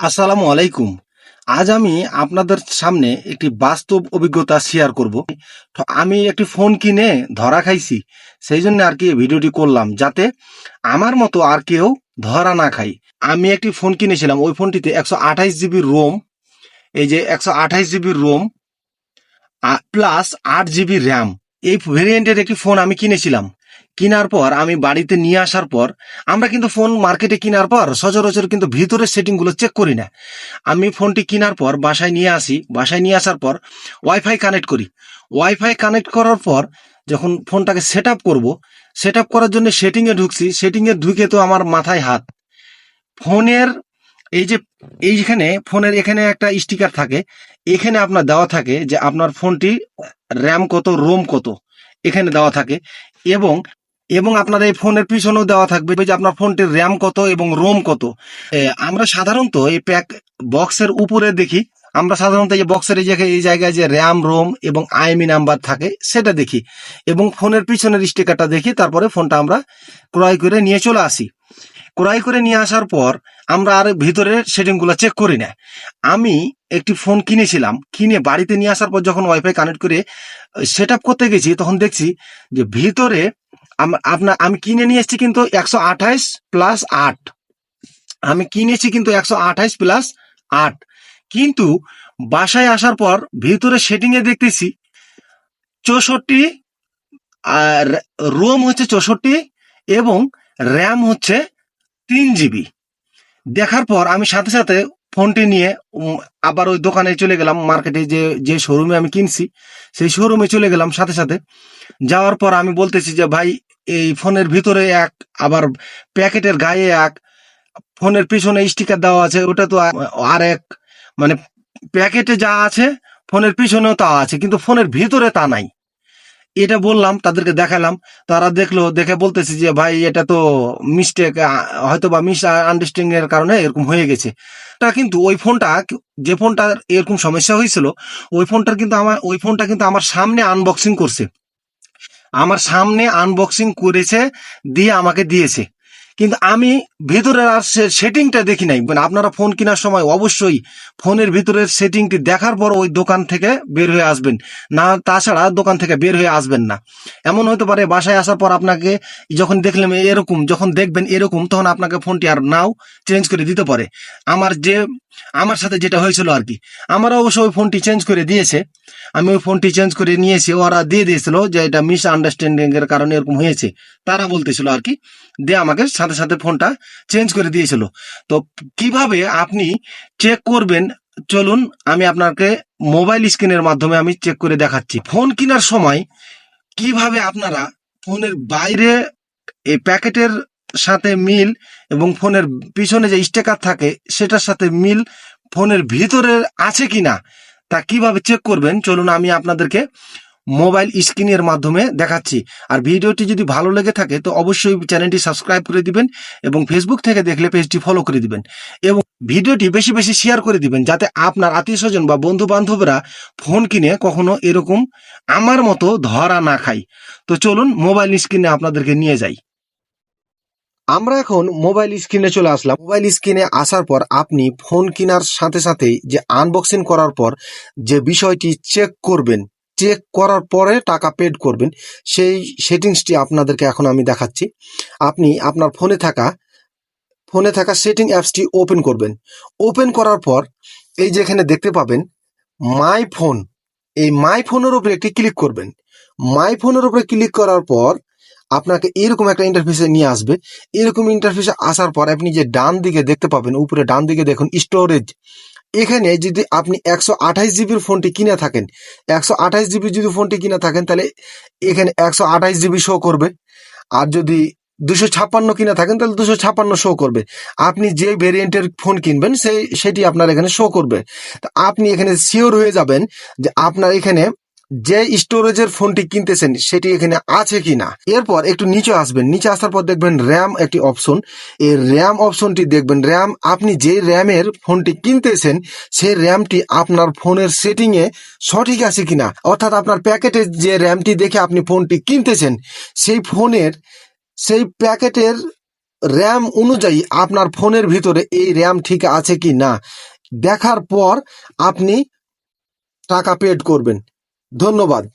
আসসালামু আলাইকুম। আজ আমি আপনাদের সামনে একটি বাস্তব অভিজ্ঞতা শেয়ার করব। তো আমি একটি ফোন কিনে ধরা খাইছি, সেই জন্য আর কি ভিডিওটি করলাম, যাতে আমার মতো আর কেউ ধরা না খাই আমি একটি ফোন কিনেছিলাম, ওই ফোনটিতে একশো আঠাইশ জিবি রোম এই যে একশো আঠাইশ জিবি রোম প্লাস আট জিবি র্যাম এই ভেরিয়েন্টের একটি ফোন আমি কিনেছিলাম। কেনার পর, আমি বাড়িতে নিয়ে আসার পর, আমরা কিন্তু ফোন মার্কেটে কেনার পর সচরাচর কিন্তু ভিতরের সেটিংগুলো চেক করি না। আমি ফোনটি কেনার পর বাসায় নিয়ে আসি, বাসায় নিয়ে আসার পর ওয়াইফাই কানেক্ট করি। ওয়াইফাই কানেক্ট করার পর যখন ফোনটাকে সেট আপ করব সেট আপ করার জন্য সেটিংয়ে ঢুকছি, সেটিংয়ে ঢুকে তো আমার মাথায় হাত। ফোনের এই যে, এইখানে ফোনের এখানে একটা স্টিকার থাকে, এখানে আপনার দেওয়া থাকে যে আপনার ফোনটি র্যাম কত রোম কত, এখানে দেওয়া থাকে। এবং এবং আপনার এই ফোনের পিছনেও দেওয়া থাকবে যে আপনার ফোনটির র্যাম কত এবং রোম কত। আমরা সাধারণত এই প্যাক বক্সের উপরে দেখি। আমরা সাধারণত এই বক্সের এই জায়গায় এই জায়গায় যে র্যাম রোম এবং আইএমই নাম্বার থাকে, সেটা দেখি। এবং ফোনের পিছনের স্টিকারটা দেখি, তারপরে ফোনটা আমরা ক্রয় করে নিয়ে চলে আসি। ক্রয় করে নিয়ে আসার পর আমরা আর ভিতরের সেটিংগুলো চেক করি না। আমি একটি ফোন কিনেছিলাম, কিনে বাড়িতে নিয়ে আসার পর যখন ওয়াইফাই কানেক্ট করে সেট করতে গেছি, তখন দেখছি যে ভিতরে আপনার আমি কিনে নিয়ে এসেছি কিন্তু একশো আঠাইশ প্লাস আট। আমি কিনেছি কিন্তু একশো আঠাইশ প্লাস আট। কিন্তু বাসায় আসার পর ভিতরে সেটিং এ দেখতেছি চৌষট্টি, আর রোম হচ্ছে চৌষট্টি এবং র্যাম হচ্ছে তিন জিবি। দেখার পর আমি সাথে সাথে ফোনটি নিয়ে আবার ওই দোকানে চলে গেলাম মার্কেটে যে যে শোরুমে আমি কিনছি, সেই শোরুমে চলে গেলাম সাথে সাথে। যাওয়ার পর আমি বলতেছি যে, ভাই এই ফোনের ভিতরে এক, আবার প্যাকেটের গায়ে এক, ফোনের পিছনে স্টিকার দেওয়া আছে, ওটা তো আর এক মানে প্যাকেটে যা আছে, ফোনের পিছনেও তা আছে, কিন্তু ফোনের ভিতরে তা নাই। এটা বললাম, তাদেরকে দেখালাম, তারা দেখল, দেখে বলতেছে যে, ভাই, এটা তো মিস্টেক হয়তো বা মিস আন্ডারস্ট্যান্ডিং এর কারণে এরকম হয়ে গেছে। তা কিন্তু ওই ফোনটা, যে ফোনটার এরকম সমস্যা হয়েছিল, ওই ফোনটার কিন্তু আমার, ওই ফোনটা কিন্তু আমার সামনে আনবক্সিং করছে। আমার সামনে আনবক্সিং করেছে দিয়ে আমাকে দিয়েছে। কিন্তু আমি ভিতরের আর সেটিংটা দেখি নাই। মানে আপনারা ফোন কেনার সময় অবশ্যই ফোনের ভিতরের সেটিংটি দেখার পর ওই দোকান থেকে বের হয়ে আসবেন। না, তাছাড়া দোকান থেকে বের হয়ে আসবেন না। এমন হতে পারে বাসায় আসার পর আপনাকে যখন দেখলেন এরকম, যখন দেখবেন এরকম, তখন আপনাকে ফোনটি আর নাও চেঞ্জ করে দিতে পারে। আমার যে, আমার সাথে যেটা হয়েছিল আর কি, আমার অবশ্য ওই ফোনটি চেঞ্জ করে দিয়েছে। আমি ওই ফোনটি চেঞ্জ করে নিয়েছি, ওরা দিয়ে দিয়েছিল যে এটা মিস আন্ডারস্ট্যান্ডিং এর কারণে এরকম হয়েছে। তারা বলতেছিল আর কি দিয়ে আমাকে সাথে সাথে ফোনটা চেঞ্জ করে দিয়েছিল। তো কীভাবে আপনি চেক করবেন? চলুন, আমি আপনাকে মোবাইল স্ক্রিনের মাধ্যমে আমি চেক করে দেখাচ্ছি। ফোন কেনার সময় কীভাবে আপনারা ফোনের বাইরে এই প্যাকেটের সাথে মিল এবং ফোনের পিছনে যে স্টেকার থাকে, সেটার সাথে মিল ফোনের ভিতরে আছে কিনা, তা কীভাবে চেক করবেন? চলুন, আমি আপনাদেরকে মোবাইল স্ক্রিনের মাধ্যমে দেখাচ্ছি। আর ভিডিওটি যদি ভালো লেগে থাকে, তো অবশ্যই চ্যানেলটি সাবস্ক্রাইব করে দিবেন এবং ফেসবুক থেকে দেখলে পেজটি ফলো করে দিবেন। এবং ভিডিওটি বেশি বেশি শেয়ার করে দিবেন, যাতে আপনার আত্মীয় স্বজন বা বন্ধু বান্ধবরা ফোন কিনে কখনো এরকম আমার মতো ধরা না খায়। তো চলুন মোবাইল স্ক্রিনে আপনাদেরকে নিয়ে যাই। আমরা এখন মোবাইল স্ক্রিনে চলে আসলাম। মোবাইল স্ক্রিনে আসার পর আপনি ফোন কেনার সাথে সাথেই যে আনবক্সিং করার পর যে বিষয়টি চেক করবেন চেক করার পরে টাকা পেড করবেন। সেই সেটিংসটি আপনাদেরকে এখন আমি দেখাচ্ছি। আপনি আপনার ফোনে থাকা ফোনে থাকা সেটিং অ্যাপসটি ওপেন করবেন। ওপেন করার পর এই যে এখানে দেখতে পাবেন মাই ফোন এই মাই ফোনের উপরে একটি ক্লিক করবেন। মাই ফোনের উপরে ক্লিক করার পর আপনাকে এরকম একটা ইন্টারফেসে নিয়ে আসবে। এরকম ইন্টারফেসে আসার পর আপনি যে ডান দিকে দেখতে পাবেন, উপরে ডান দিকে দেখুন স্টোরেজ এখানে যদি আপনি একশো আঠাইশ জিবির ফোনটি কিনে থাকেন, একশো আঠাইশ জিবি যদি ফোনটি কিনে থাকেন, তাহলে এখানে একশো আঠাইশ জিবি শো করবে। আর যদি দুশো ছাপ্পান্ন কিনে থাকেন, তাহলে দুশো ছাপ্পান্ন শো করবে। আপনি যে ভেরিয়েন্টের ফোন কিনবেন, সেই, সেটি আপনার এখানে শো করবে। তা আপনি এখানে শিওর হয়ে যাবেন যে আপনার এখানে যে স্টোরেজের ফোনটি কিনতেছেন, সেটি এখানে আছে কি না এরপর একটু নিচে আসবেন। নিচে আসার পর দেখবেন র্যাম একটি অপশন এই র্যাম অপশনটি দেখবেন র্যাম আপনি যে র্যামের ফোনটি কিনতেছেন, সেই র্যামটি আপনার ফোনের সেটিং এ সঠিক আছে কিনা? অর্থাৎ আপনার প্যাকেটে যে র্যামটি দেখে আপনি ফোনটি কিনতেছেন, সেই ফোনের সেই প্যাকেটের র্যাম অনুযায়ী আপনার ফোনের ভিতরে এই র্যাম ঠিক আছে কি না দেখার পর আপনি টাকা পেড করবেন। ধন্যবাদ।